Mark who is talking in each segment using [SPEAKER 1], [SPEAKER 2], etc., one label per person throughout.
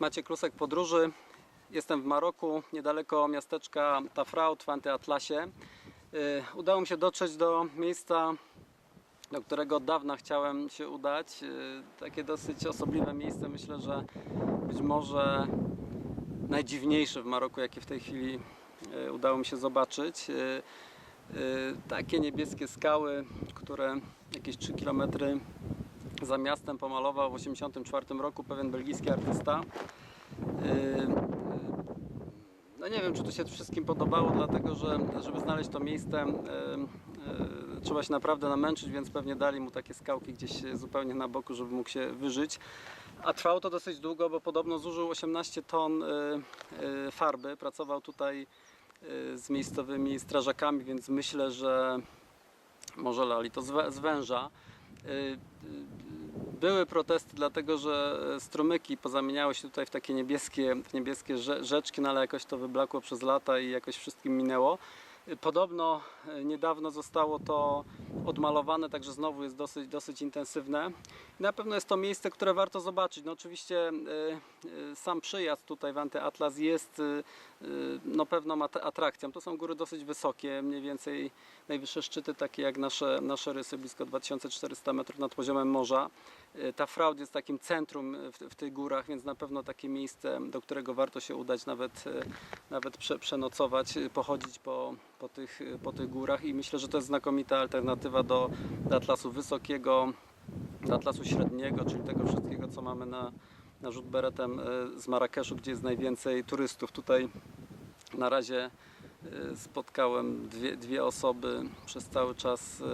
[SPEAKER 1] Maciek Klusek Podróży. Jestem w Maroku, niedaleko miasteczka Tafraut w Antyatlasie. Y, Udało mi się dotrzeć do miejsca, do którego od dawna chciałem się udać. Y, Takie dosyć osobliwe miejsce, myślę, że być może najdziwniejsze w Maroku, jakie w tej chwili y, udało mi się zobaczyć. Takie niebieskie skały, które jakieś 3 km za miastem pomalował w 1984 roku pewien belgijski artysta. Yy, yy, No nie wiem, czy to się wszystkim podobało, dlatego że żeby znaleźć to miejsce yy, trzeba się naprawdę namęczyć, więc pewnie dali mu takie skałki gdzieś zupełnie na boku, żeby mógł się wyżyć. A trwało to dosyć długo, bo podobno zużył 18 ton farby. Pracował tutaj z miejscowymi strażakami, więc myślę, że może lali to z węża. Były protesty, dlatego że strumyki pozamieniały się tutaj w takie niebieskie, niebieskie rze- rzeczki, no ale jakoś to wyblakło przez lata i jakoś wszystkim minęło. Y, Podobno y, niedawno zostało to odmalowane, także znowu jest dosyć, dosyć intensywne. Na pewno jest to miejsce, które warto zobaczyć. No oczywiście sam przyjazd tutaj w Antyatlas jest no, pewną at- atrakcją. To są góry dosyć wysokie, mniej więcej najwyższe szczyty takie jak nasze, nasze rysy, blisko 2400 metrów nad poziomem morza. Y, Ta Fraud jest takim centrum w, w tych górach, więc na pewno takie miejsce, do którego warto się udać, nawet, y, nawet prze, przenocować, y, pochodzić po, po, tych, y, po tych górach i myślę, że to jest znakomita alternatywa do, do Atlasu Wysokiego, do Atlasu Średniego, czyli tego wszystkiego, co mamy na, na rzut beretem y, z Marrakeszu, gdzie jest najwięcej turystów. Tutaj na razie y, spotkałem dwie, dwie osoby przez cały czas y,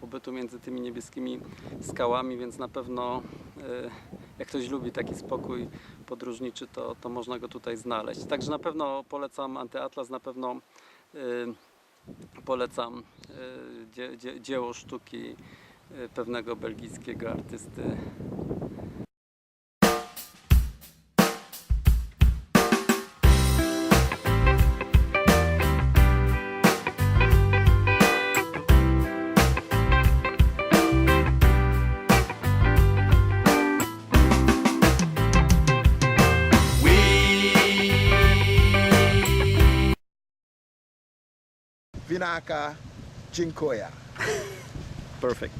[SPEAKER 1] pobytu między tymi niebieskimi skałami, więc na pewno y, jak ktoś lubi taki spokój podróżniczy, to, to można go tutaj znaleźć. Także na pewno polecam Antyatlas, na pewno polecam dzie, dzie, dzieło sztuki pewnego belgijskiego artysty
[SPEAKER 2] Vinaka Jinkoya.
[SPEAKER 1] Perfect.